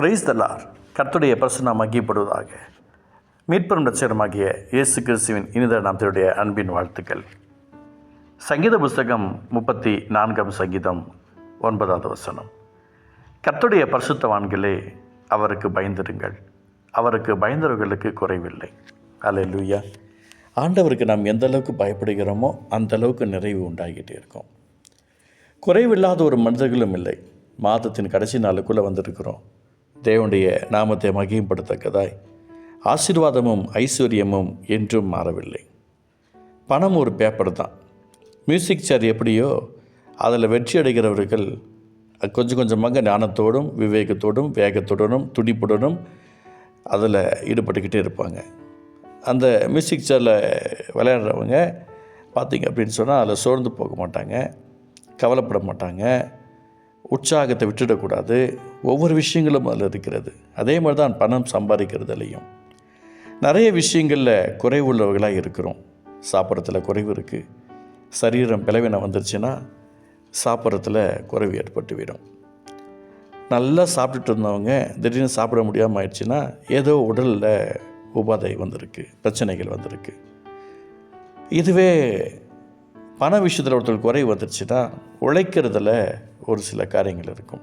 Price தலார் கர்த்துடைய பிரசனம் மகிப்படுவதாக மீட்பெரும் ரட்சகருமாகிய இயேசு கிறிஸ்துவின் இனித நாமத்தினுடைய அன்பின் வாழ்த்துக்கள். சங்கீத புஸ்தகம் முப்பத்தி நான்காம் சங்கீதம் ஒன்பதாவது வசனம். கர்த்துடைய பரிசுத்தவான்களே அவருக்கு பயந்திருங்கள். அவருக்கு பயந்தவர்களுக்கு குறைவில்லை. அல்லேலூயா ஆண்டவருக்கு நாம் எந்த அளவுக்கு பயப்படுகிறோமோ அந்த அளவுக்கு நிறைவு உண்டாகிட்டே இருக்கும். குறைவில்லாத ஒரு மனிதர்களும் இல்லை. மாதத்தின் கடைசி நாளுக்குள்ளே வந்திருக்கிறோம். தேவனுடைய நாமத்தை மகிம்படுத்தக்கதாய் ஆசீர்வாதமும் ஐஸ்வர்யமும் என்றும் மாறவில்லை. பணம் ஒரு பேப்பர் தான். மியூசிக் சேர் எப்படியோ அதில் வெற்றி அடைகிறவர்கள் கொஞ்சம் கொஞ்சமாக ஞானத்தோடும் விவேகத்தோடும் வேகத்துடனும் துடிப்புடனும் அதில் ஈடுபட்டுக்கிட்டே இருப்பாங்க. அந்த மியூசிக் சேரில் விளையாடுறவங்க பார்த்திங்க அப்படின்னு சொன்னால் அதில் சோர்ந்து போக மாட்டாங்க கவலைப்பட மாட்டாங்க உற்சாகத்தை விட்டுடக்கூடாது. ஒவ்வொரு விஷயங்களும் அதில் இருக்கிறது. அதே மாதிரி தான் பணம் சம்பாதிக்கிறதுலையும். நிறைய விஷயங்களில் குறைவுள்ளவர்களாக இருக்கிறோம். சாப்பிட்றதுல குறைவு இருக்குது சரீரம் பிளவினை வந்துருச்சுன்னா சாப்பிட்றதுல குறைவு ஏற்பட்டு விடும். நல்லா சாப்பிட்டுட்டு இருந்தவங்க திடீர்னு சாப்பிட முடியாமல் ஆயிடுச்சுன்னா ஏதோ உடலில் உபாதை வந்திருக்கு பிரச்சனைகள் வந்திருக்கு. இதுவே பண விஷயத்தில் ஒருத்தர் குறைவு வந்துருச்சுன்னா உழைக்கிறதுல ஒரு சில காரியங்கள் இருக்கும்.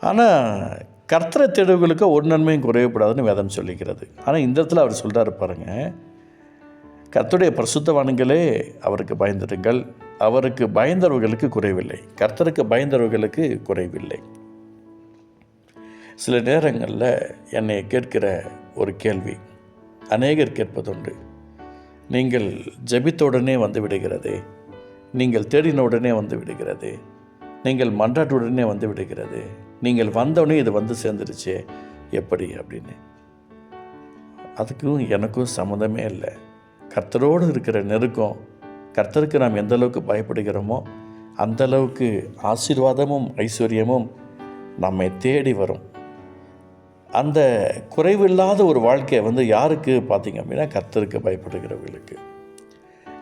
ஆனால் கர்த்தரை தேடுவர்களுக்கு ஒரு நன்மையும் குறையப்படாதுன்னு வேதம் சொல்லிக்கிறது ஆனால் இந்த இடத்துல அவர் சொல்கிறாரு பாருங்கள் கர்த்தருடைய பிரசுத்தவான்களே அவருக்கு பயந்துடுங்கள். அவருக்கு பயந்தவர்களுக்கு குறைவில்லை. கர்த்தருக்கு பயந்தவர்களுக்கு குறைவில்லை. சில நேரங்களில் என்னை கேட்கிற ஒரு கேள்வி அநேகர் கேட்பதுண்டு. நீங்கள் ஜெபித்த உடனே வந்து விடுகிறதே? நீங்கள் தேடின உடனே வந்து விடுகிறதே? நீங்கள் மன்றாட்டுடனே வந்து விடுகிறது. நீங்கள் வந்தோடனே இது வந்து சேர்ந்துருச்சே எப்படி அப்படின்னு. அதுக்கும் எனக்கும் சம்மந்தமே இல்லை. கர்த்தரோடு இருக்கிற நெருக்கம் கர்த்தருக்கு நாம் எந்த அளவுக்கு பயப்படுகிறோமோ அந்த அளவுக்கு ஆசீர்வாதமும் ஐஸ்வர்யமும் நம்மை தேடி வரும். அந்த குறைவில்லாத ஒரு வாழ்க்கையை வந்து யாருக்கு பார்த்திங்க அப்படின்னா கர்த்தருக்கு பயப்படுகிறவர்களுக்கு.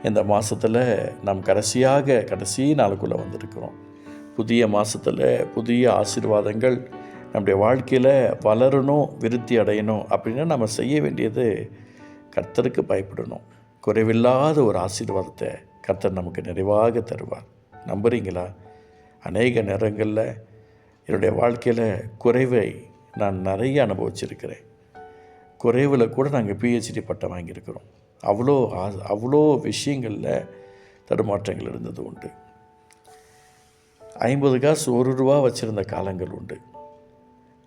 இந்த மாதத்தில் நாம் கடைசியாக கடைசி நாளுக்குள்ளே வந்திருக்கிறோம். புதிய மாதத்தில் புதிய ஆசீர்வாதங்கள் நம்முடைய வாழ்க்கையில் வளரணும் விருத்தி அடையணும் அப்படின்னா நம்ம செய்ய வேண்டியது கர்த்தருக்கு பயப்படணும். குறைவில்லாத ஒரு ஆசீர்வாதத்தை கர்த்தர் நமக்கு நிறைவாக தருவார். நம்புறீங்களா? அநேக நேரங்களில் என்னுடைய வாழ்க்கையில் குறைவை நான் நிறைய அனுபவிச்சிருக்கிறேன். குறைவில் கூட நாங்கள் பிஹெச்டி பட்டம் வாங்கியிருக்கிறோம். அவ்வளோ ஆ- அவ்வளோ விஷயங்களில் தடுமாற்றங்கள் இருந்தது உண்டு. ஐம்பது காசு ஒரு ரூபா வச்சுருந்த காலங்கள் உண்டு.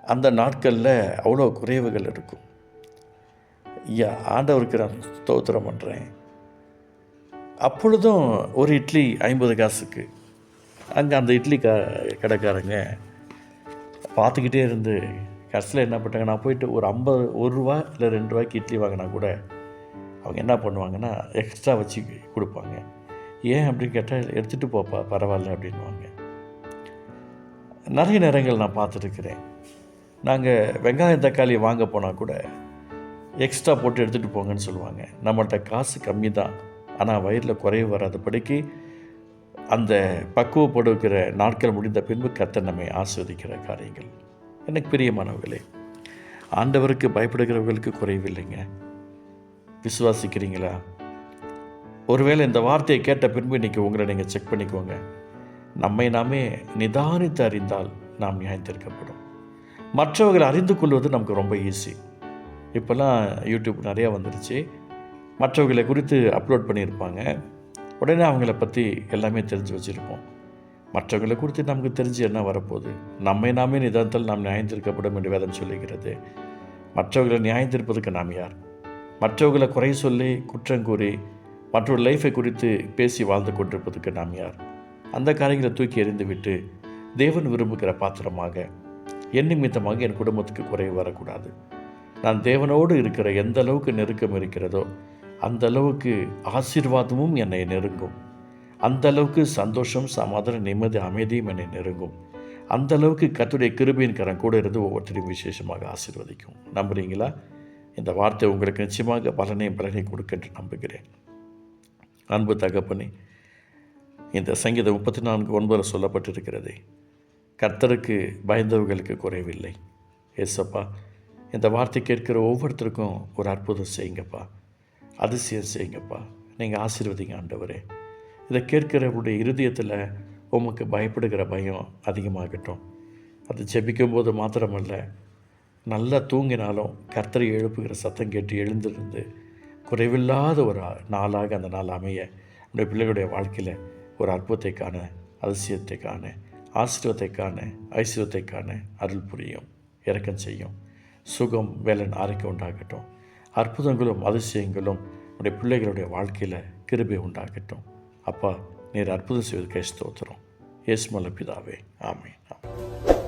அந்த நாட்களில் அவ்வளோ குறைவுகள் இருக்கும். ஐயா ஆண்டவருக்கு நான் ஸ்தோத்திரம் பண்ணுறேன் அப்பொழுதும் ஒரு இட்லி ஐம்பது காசுக்கு. அங்கே அந்த இட்லி க கடைக்காரங்க பார்த்துக்கிட்டே இருந்து கடைசியில் என்ன பண்ணிட்டாங்க நான் போயிட்டு ஒரு ஐம்பது ஒரு ரூபா இல்லை ரெண்டு ரூபாய்க்கு இட்லி வாங்கினா கூட அவங்க என்ன பண்ணுவாங்கன்னா எக்ஸ்ட்ரா வச்சு கொடுப்பாங்க. ஏன் அப்படின்னு கேட்டால் எடுத்துகிட்டு போப்பா பரவாயில்ல அப்படின்வாங்க நிறைய நேரங்கள் நான் பார்த்துருக்கிறேன் நாங்கள் வெங்காயம் தக்காளி வாங்க போனால் கூட எக்ஸ்ட்ரா போட்டு எடுத்துகிட்டு போங்கன்னு சொல்லுவாங்க. நம்மள்கிட்ட காசு கம்மி தான். ஆனால் வயிறில் குறைவு வராதபடிக்கு அந்த பக்குவப்படுகிற நாட்கள் முடிந்த பின்பு கத்த நம்மை ஆஸ்வதிக்கிற காரியங்கள். எனக்கு பிரியமானவர்களே ஆண்டவருக்கு பயப்படுகிறவர்களுக்கு குறைவில்லைங்க. விசுவாசிக்கிறீங்களா? ஒருவேளை இந்த வார்த்தையை கேட்ட பின்பு இன்றைக்கி உங்களை நீங்கள் செக் பண்ணிக்கோங்க. நம்மை நாமே நிதானித்து அறிந்தால் நாம் நியாயத்திற்கப்படும் மற்றவர்களை அறிந்து கொள்வது நமக்கு ரொம்ப ஈஸி இப்போல்லாம் யூடியூப் நிறையா வந்துருச்சு. மற்றவர்களை குறித்து அப்லோட் பண்ணியிருப்பாங்க. உடனே அவங்கள பற்றி எல்லாமே தெரிஞ்சு வச்சுருப்போம். மற்றவர்களை குறித்து நமக்கு தெரிஞ்சு என்ன வரப்போகுது? நம்மை நாமே நிதானத்தில் நாம் நியாயந்திருக்கப்படும் என்று வேதம் சொல்லுகிறது. மற்றவர்களை நியாயந்திருப்பதற்கு நாம் யார்? மற்றவர்களை குறை சொல்லி குற்றம் கூறி மற்றொரு லைஃபை குறித்து பேசி வாழ்ந்து கொண்டிருப்பதற்கு நாம் யார்? அந்த காரியங்களை தூக்கி எறிந்துவிட்டு தேவன் விரும்புகிற பாத்திரமாக என் நிமித்தமாக என் குடும்பத்துக்கு குறைவு வரக்கூடாது. நான் தேவனோடு இருக்கிற எந்த அளவுக்கு நெருக்கம் இருக்கிறதோ அந்த அளவுக்கு ஆசீர்வாதமும் என்னை நெருங்கும். அந்த அளவுக்கு சந்தோஷம் சமாதானம் நிம்மதி அமைதியும் என்னை நெருங்கும். அந்த அளவுக்கு கத்துடைய கிருபியின் கரம் கூட இருந்து ஒவ்வொருத்தரையும் விசேஷமாக ஆசீர்வதிக்கும். நம்புறீங்களா? இந்த வார்த்தை உங்களுக்கு நிச்சயமாக பலனை பலனை கொடுக்க என்று நம்புகிறேன். அன்பு தகப்பனே இந்த சங்கீதம் முப்பத்தி நான்கு ஒன்பதில் சொல்லப்பட்டிருக்கிறதே. கர்த்தருக்கு பயந்தவர்களுக்கு குறைவில்லை. ஏசப்பா இந்த வார்த்தை கேட்கிற ஒவ்வொருத்தருக்கும் ஒரு அற்புதம் செய்யுங்கப்பா. அதிசயம் செய்யுங்கப்பா. நீங்கள் ஆசீர்வதிங்க ஆண்டவரே. இதை கேட்கிறவருடைய இருதயத்தில் உமக்கு பயப்படுகிற பயம் அதிகமாகட்டும். அது ஜெபிக்கும்போது மாத்திரமல்ல நல்லா தூங்கினாலும் கர்த்தரை எழுப்புகிற சத்தம் கேட்டு எழுந்திருந்து குறைவில்லாத ஒரு நாளாக அந்த நாள் அமைய. நம்முடைய பிள்ளைகளுடைய வாழ்க்கையில் ஒரு அற்புதத்தை காண அதிசயத்தை காண ஆசீர்வத்தை காண ஐஸ்வர்யத்தை காண அருள் புரியும் இறக்கம் செய்யும் சுகம் வேலன் ஆரோக்கியம் உண்டாகட்டும். அற்புதங்களும் அதிசயங்களும் உடைய பிள்ளைகளுடைய வாழ்க்கையில் கிருபை உண்டாகட்டும். அப்பா நீர் அற்புதம் செய்வதற்கு ஸ்தோத்திரம். ஏசுமல்ல பிதாவே ஆமே ஆமென்.